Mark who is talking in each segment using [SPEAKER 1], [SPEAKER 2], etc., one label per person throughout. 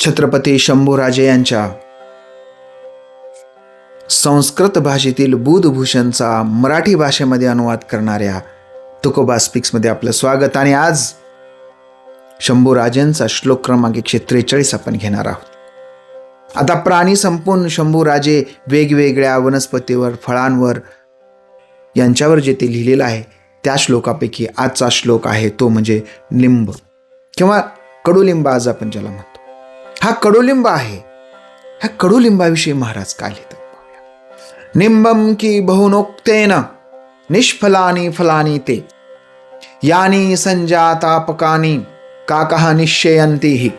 [SPEAKER 1] छत्रपती शंभूराजे यांच्या संस्कृत भाषेतील बुधभूषणचा मराठी भाषेमध्ये अनुवाद करणाऱ्या तुकोबा स्पिक्समध्ये आपलं स्वागत. आणि आज शंभूराजेंचा श्लोक क्रमांक एकशे त्रेचाळीस आपण घेणार आहोत. आता प्राणी संपून शंभूराजे वेगवेगळ्या वनस्पतीवर फळांवर यांच्यावर जे ते लिहिलेलं आहे त्या श्लोकापैकी आजचा श्लोक आहे तो म्हणजे लिंब. किंवा कडुलिंब आज आपण ज्याला म्हणतो. हा कडुलिंब आहे. ह्या कडुलिंबाविषयी महाराज काय लिहितात निंबम की बहुनोक्तेन निष्फलानी फलानी ते. यानी संजातापकानी काकः निश्चयंती ही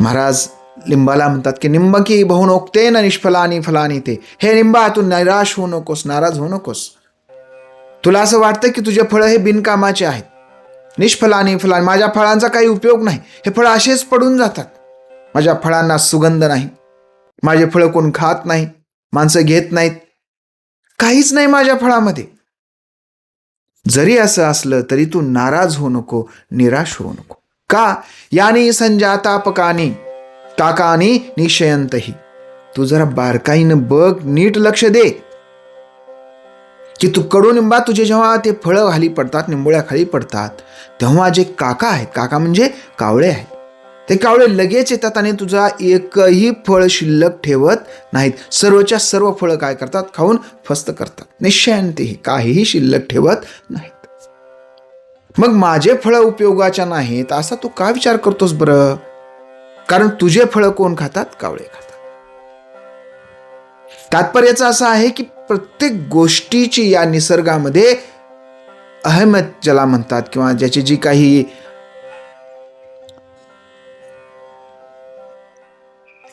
[SPEAKER 1] महाराज लिंबाला म्हणतात की निंब की बहुनोक्तेन निष्फलानी फलानी ते. हे निंबा तू निराश होऊ नकोस नाराज होऊ नकोस. तुला असं वाटतं की तुझे फळं हे बिनकामाचे आहेत. निष्फलानी फलाने माझ्या फळांचा काही उपयोग नाही. हे फळं असेच पडून जातात. माझ्या फळांना सुगंध नाही. माझे फळं कोण खात नाही माणसं घेत नाहीत. काहीच नाही माझ्या फळामध्ये. जरी असं असलं तरी तू नाराज होऊ नको निराश होऊ नको. का? यानी संजातापकानी काकानी निशयंतही तू जरा बारकाईनं बघ नीट लक्ष दे. की तू कडुनिंबा तुझे जेव्हा ते फळं खाली पडतात निंबोळ्या खाली पडतात तेव्हा जे काका आहेत काका म्हणजे कावळे आहेत. ते कावळे लगेच येतात आणि तुझा एकही फळ शिल्लक ठेवत नाहीत. सर्वच्या सर्व फळं काय करतात? खाऊन फस्त करतात. निश्चयांतेही काहीही शिल्लक ठेवत नाहीत. मग माझे फळं उपयोगाच्या नाहीत असा तू का विचार करतोस बरं? कारण तुझे फळं कोण खातात? कावळे खातात. तात्पर्याचं असं आहे की प्रत्येक गोष्टीची या निसर्गामध्ये अहमद ज्याला म्हणतात किंवा ज्याची जी काही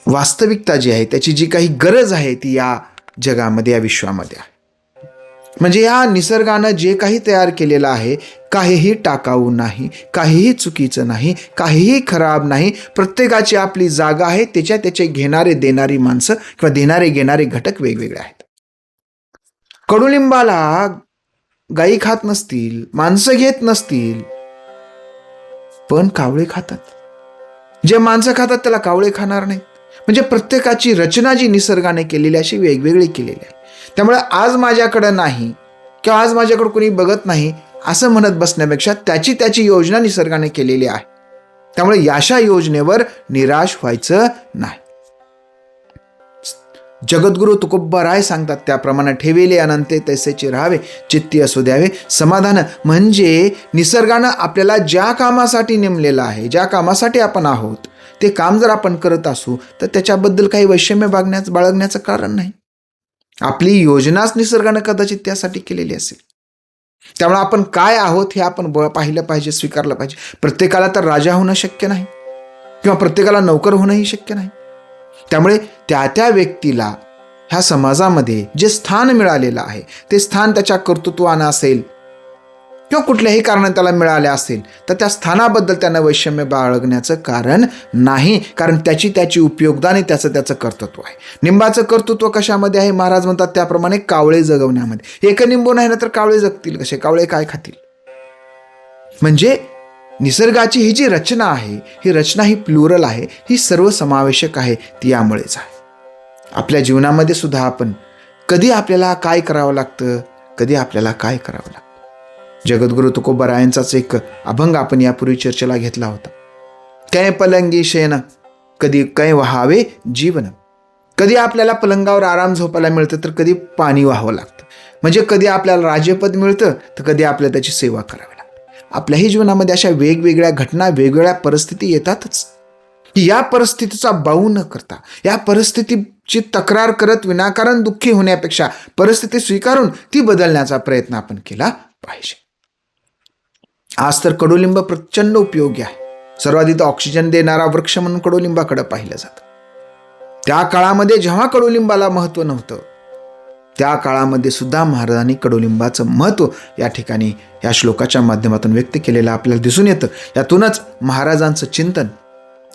[SPEAKER 1] वास्तविकता जी आहे त्याची जी काही गरज आहे ती या जगामध्ये या विश्वामध्ये आहे. म्हणजे या निसर्गानं जे काही तयार केलेलं आहे काहीही टाकाऊ नाही काहीही चुकीचं नाही काहीही खराब नाही प्रत्येकाची आपली जागा आहे त्याच्या त्याचे घेणारे देणारी माणसं किंवा देणारे घेणारे घटक वेगवेगळे आहेत. कडुलिंबाला गायी खात नसतील माणसं घेत नसतील पण कावळे खातात. जे माणसं खातात त्याला कावळे खाणार नाहीत. म्हणजे प्रत्येकाची रचना जी निसर्गाने केलेली अशी वेगवेगळी केलेली आहे. त्यामुळे आज माझ्याकडं नाही किंवा आज माझ्याकडं कोणी बघत नाही असं म्हणत बसण्यापेक्षा त्याची त्याची योजना निसर्गाने केलेली आहे. त्यामुळे याशा योजनेवर निराश व्हायचं नाही. जगद्गुरु तुकोब्बाराय सांगतात त्याप्रमाणे ठेवेले अनंते तैसेचे राहावे चित्ती असू द्यावे. समाधान म्हणजे निसर्गानं आपल्याला ज्या कामासाठी नेमलेलं आहे ज्या कामासाठी आपण आहोत ते काम जर आपण करत असू तर त्याच्याबद्दल काही वैषम्य बागण्याचं बाळगण्याचं कारण नाही. आपली योजनाच निसर्गानं कदाचित त्यासाठी केलेली असेल. त्यामुळे आपण काय आहोत हे आपण ब- पाहिलं पाहिजे स्वीकारलं पाहिजे. प्रत्येकाला तर राजा होणं शक्य नाही. किंवा प्रत्येकाला नोकर होणंही शक्य नाही. त्यामुळे त्या त्या व्यक्तीला ह्या समाजामध्ये जे स्थान मिळालेलं आहे ते स्थान त्याच्या कर्तृत्वानं असेल किंवा कुठल्याही कारणाने त्याला मिळाल्या असेल तर त्या स्थानाबद्दल त्यांना वैषम्य बाळगण्याचं कारण नाही कारण त्याची त्याची उपयोगदा आणि त्याचं त्याचं कर्तृत्व आहे. निंबाचं कर्तृत्व कशामध्ये आहे? महाराज म्हणतात त्याप्रमाणे कावळे जगवण्यामध्ये. एक निंबू नाही ना तर कावळे जगतील कसे? कावळे काय खातील? म्हणजे निसर्गाची ही जी रचना आहे ही रचना ही प्लुरल आहे ही सर्वसमावेशक आहे ती यामुळेच आहे. आपल्या जीवनामध्ये सुद्धा आपण कधी आपल्याला काय करावं लागतं? कधी आपल्याला काय करावं लागतं? जगद्गुरु तुकोबरायांचाच एक अभंग आपण यापूर्वी चर्चेला घेतला होता. कै पलंगी शेन कधी कै व्हावे जीवन. कधी आपल्याला पलंगावर आराम झोपायला मिळतं तर कधी पाणी व्हावं लागतं. म्हणजे कधी आपल्याला राज्यपद मिळतं तर कधी आपल्याला त्याची सेवा करावी लागते. आपल्याही जीवनामध्ये अशा वेगवेगळ्या घटना वेगवेगळ्या परिस्थिती येतातच. या परिस्थितीचा बाऊ न करता या परिस्थितीची तक्रार करत विनाकारण दुःखी होण्यापेक्षा परिस्थिती स्वीकारून ती बदलण्याचा प्रयत्न आपण केला पाहिजे. आज तर कडुलिंब प्रचंड उपयोगी आहे. सर्वाधिक ऑक्सिजन देणारा वृक्ष म्हणून कडुलिंबाकडे पाहिलं जातं. त्या काळामध्ये जेव्हा कडुलिंबाला महत्त्व नव्हतं त्या काळामध्ये सुद्धा महाराजांनी कडुलिंबाचं महत्त्व या ठिकाणी या श्लोकाच्या माध्यमातून व्यक्त केलेलं आपल्याला दिसून येतं. यातूनच महाराजांचं चिंतन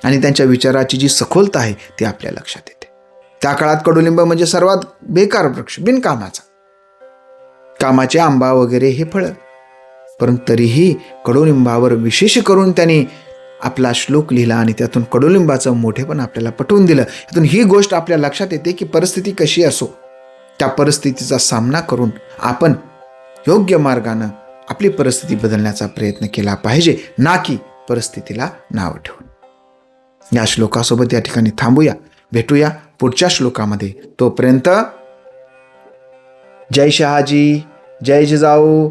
[SPEAKER 1] आणि त्यांच्या विचाराची जी सखोलता आहे ती आपल्या लक्षात येते. त्या काळात कडुलिंब म्हणजे सर्वात बेकार वृक्ष बिनकामाचा. कामाचे आंबा वगैरे हे फळं. परंतु तरीही कडुलिंबावर विशेष करून त्यांनी आपला श्लोक लिहिला आणि त्यातून कडुलिंबाचं मोठेपण आपल्याला पटवून दिलं. यातून ही गोष्ट आपल्या लक्षात येते की परिस्थिती कशी असो त्या परिस्थितीचा सामना करून आपण योग्य मार्गानं आपली परिस्थिती बदलण्याचा प्रयत्न केला पाहिजे ना की परिस्थितीला नाव ठेवून. या श्लोकासोबत या ठिकाणी थांबूया. भेटूया पुढच्या श्लोकामध्ये. तोपर्यंत जय शहाजी जय जिजाऊ